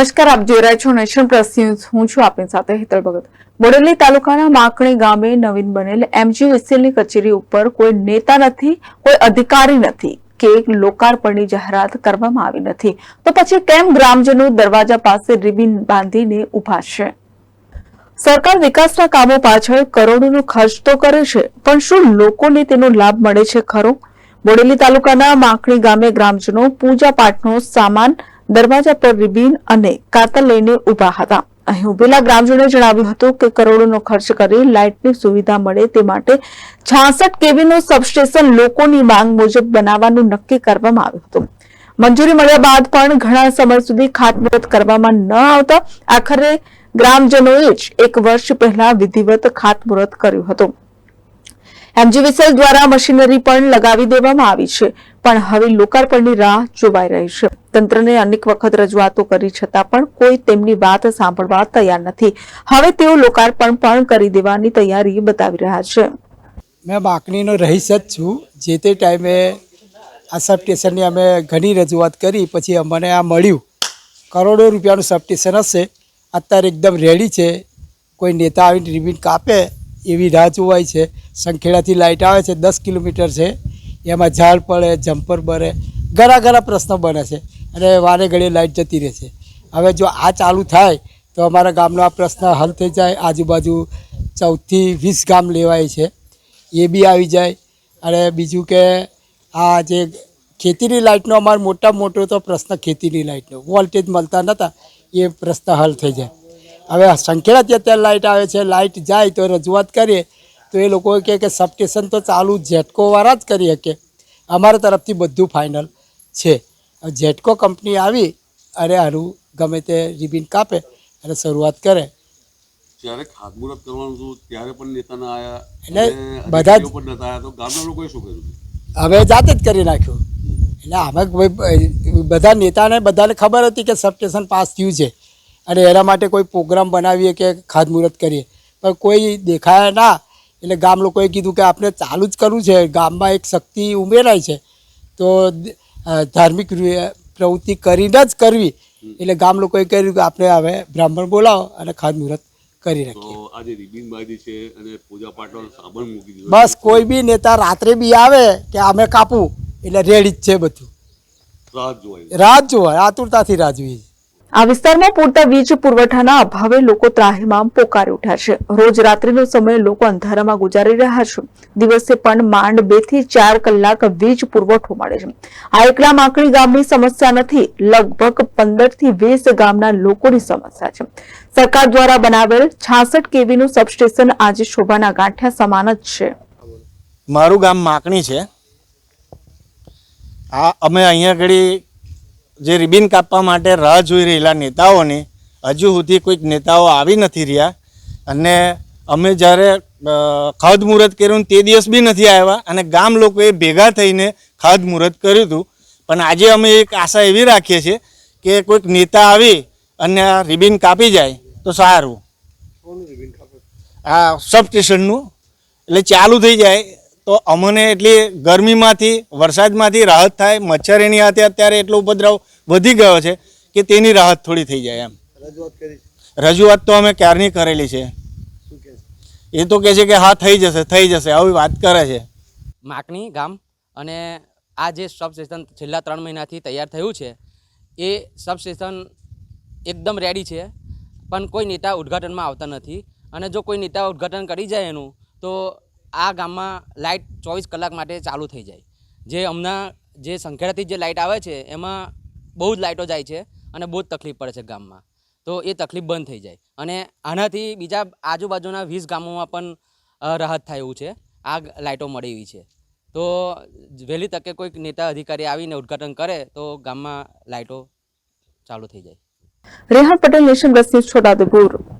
નમસ્કાર, આપ જોઈ રહ્યા છો નેશન પ્લસ ન્યૂઝ. હું છું આપની સાથે હેતલ ભગત. બોડેલી તાલુકાના માકણી ગામે નવીન બનેલ એમજીવીસીએલની કચેરી ઉપર કોઈ નેતા નથી, કોઈ અધિકારી નથી કે લોકાર્પણની જાહેરાત કરવામાં આવી નથી. તો પછી કેમ ગ્રામજનો દરવાજા પાસે રિબિન બાંધીને ઊભા છે? સરકાર વિકાસના કામો પાછળ કરોડોનો ખર્ચ તો કરે છે, પણ શું લોકોને તેનો લાભ મળે છે ખરો? બોડેલી તાલુકાના માખણી ગામે ગ્રામજનો પૂજા પાઠનો સામાન દરવાજા પર રિબીન અને કાતર લઈને ઊભા હતા. અહીં ઉભેલા ગ્રામજનોએ જણાવ્યું હતું કે કરોડોનો ખર્ચ કરી લાઇટની સુવિધા મળે તે માટે છાસઠ કેવીનું સબસ્ટેશન લોકોની માંગ મુજબ બનાવવાનું નક્કી કરવામાં આવ્યું હતું. મંજૂરી મળ્યા બાદ પણ ઘણા સમય સુધી ખાતમુહૂર્ત કરવામાં ન આવતા આખરે ગ્રામજનોએ જ એક વર્ષ પહેલા વિધિવત ખાતમુહૂર્ત કર્યું હતું. એમજીવીસીએલ દ્વારા મશીનરી પણ લગાવી દેવામાં આવી છે. પણ હવે લોકાર્પણની રાહ જોવાઈ રહી છે. તંત્રને અનેક વખત રજૂઆતો કરી છતાં પણ કોઈ તેમની વાત સાંભળવા તૈયાર નથી. હવે તેઓ લોકાર્પણ પણ કરી દેવાની તૈયારી બતાવી રહ્યા છે. મેં બાકણીનો રહીશ જ છું. જે તે ટાઈમે આ સબ સ્ટેશનની અમે ઘણી રજૂઆત કરી. પછી અમને આ મળ્યું. કરોડો રૂપિયાનું સબ સ્ટેશન હશે. અત્યારે એકદમ રેડી છે. કોઈ નેતા આવીને રિબિન કાપે. એવી રાહ જોવાય છે. સંખેડાથી લાઇટ આવે છે, દસ કિલોમીટર છે. એમાં ઝાડ પડે જમ્પર બને ઘણા ઘણા પ્રશ્નો બને છે અને વારે ઘડીએ લાઇટ જતી રહે છે. હવે જો આ ચાલુ થાય, તો અમારા ગામનો આ પ્રશ્ન હલ થઈ જાય. આજુબાજુ ચૌદથી વીસ ગામ લેવાય છે. એ બી આવી જાય. અને બીજું કે આ જે ખેતીની લાઇટનો અમારો મોટા મોટો તો પ્રશ્ન ખેતીની લાઇટનો વોલ્ટેજ મળતા નહોતા એ પ્રશ્ન હલ થઈ જાય. હવે સંખેડાથી અત્યારે લાઇટ આવે છે લાઇટ જાય તો રજૂઆત કરીએ. તો એ લોકો કહે કે સબસ્ટેશન તો ચાલુ જેટકોવાળા જ કરી શકે. અમારા તરફથી બધું ફાઇનલ છે. જેટકો કંપની આવી અને આનું ગમે તે રિબિન કાપે અને શરૂઆત કરે. જ્યારે ખાતમુહૂર્ત કરવાનું હતું ત્યારે પણ નેતા ના એટલે બધા જ- પણ નતા આયા. તો ગામના લોકોએ શું કર્યું? હવે જાતે જ કરી નાખ્યું. એટલે અમે કોઈ બધા નેતાને બધાને ખબર હતી કે સબસ્ટેશન પાસ થયું છે. અને એના માટે કોઈ પ્રોગ્રામ બનાવીએ કે ખાતમુહૂર્ત કરીએ. પણ કોઈ દેખાયા ના એટલે ગામ લોકોએ કીધું કે આપણે ચાલુ જ કરવું છે. ગામમાં એક શક્તિ ઉમેરાય છે. તો ધાર્મિક પ્રવૃત્તિ કરીને જ કરવી. એટલે ગામ લોકોએ કર્યું કે આપણે હવે બ્રાહ્મણ બોલાવો અને ખાતમુહૂર્ત કરી રાખીએ. આજે રિબિન છે અને પૂજા પાઠનો સામાન મૂકી દીધો બસ કોઈ બી નેતા રાત્રે બી આવે કે અમે કાપવું એટલે રેડી જ છે બધું. રાત જોવાય. રાહ જોવાય. આતુરતાથી રાહ જોઈએ આ વિસ્તારમાં પૂરતા વીજ પુરવઠાના અભાવે લોકો ત્રાહીમામ પોકારી ઉઠ્યા છે. રોજ રાત્રિનો સમય લોકો અંધારામાં ગુજારી રહ્યા છે. દિવસે પણ માંડ બેથી ચાર કલાક વીજ પુરવઠો મળે છે. આ એકલા માકડી ગામની સમસ્યા નથી, લગભગ પંદરથી વીસ ગામના લોકોની સમસ્યા છે. સરકાર દ્વારા બનાવેલ છાસઠ કેવીનું સબસ્ટેશન આજે શોભાના ગાંઠિયા સમાન જ છે. મારું ગામ માકણી છે. આ અમે અહીંયા ઘડી જે રિબિન કાપવા માટે રાહ જોઈ રહેલા નેતાઓની હજુ સુધી કોઈક નેતાઓ આવી નથી રહ્યા. અને અમે જ્યારે ખાદ મુહૂર્ત કર્યું તે દિવસ બી નથી આવ્યા અને ગામ લોકોએ ભેગા થઈને ખાતમુહૂર્ત કર્યું હતું. પણ આજે અમે એક આશા એવી રાખીએ છીએ કે કોઈક નેતા આવી અને આ રિબિન કાપી જાય તો સારું. આ સબ સ્ટેશનનું. એટલે ચાલુ થઈ જાય તો અમને એટલી ગરમીમાંથી વરસાદમાંથી રાહત થાય. મચ્છર એની હાથે અત્યારે એટલો ઉપદ્રવ વધી ગયો છે કે તેની રાહત થોડી થઈ જાય એમ. રજૂઆત તો અમે ક્યારની કરેલી છે? એ તો કહે છે કે હા થઈ જશે થઈ જશે. આવી વાત કરે છે. માકણી ગામ અને આ જે સબસ્ટેશન છેલ્લા ત્રણ મહિનાથી તૈયાર થયું છે એ સબસ્ટેશન એકદમ રેડી છે. પણ કોઈ નેતા ઉદ્ઘાટનમાં આવતા નથી. અને જો કોઈ નેતા ઉદ્ઘાટન કરી જાય એનું તો આ ગામમાં લાઇટ ચોવીસ કલાક માટે ચાલુ થઈ જાય. જે હમણાં જે સંખેડાથી જે લાઇટ આવે છે, એમાં બહુ જ લાઇટો જાય છે અને બહુ જ તકલીફ પડે છે ગામમાં. તો એ તકલીફ બંધ થઈ જાય. અને આનાથી બીજા આજુબાજુના વીસ ગામોમાં પણ રાહત થાય એવું છે. આ લાઇટો મળી એવી છે. તો વહેલી તકે કોઈક નેતા અધિકારી આવીને ઉદ્ઘાટન કરે તો ગામમાં લાઇટો ચાલુ થઈ જાય. Rehan Patel, Nation Plus News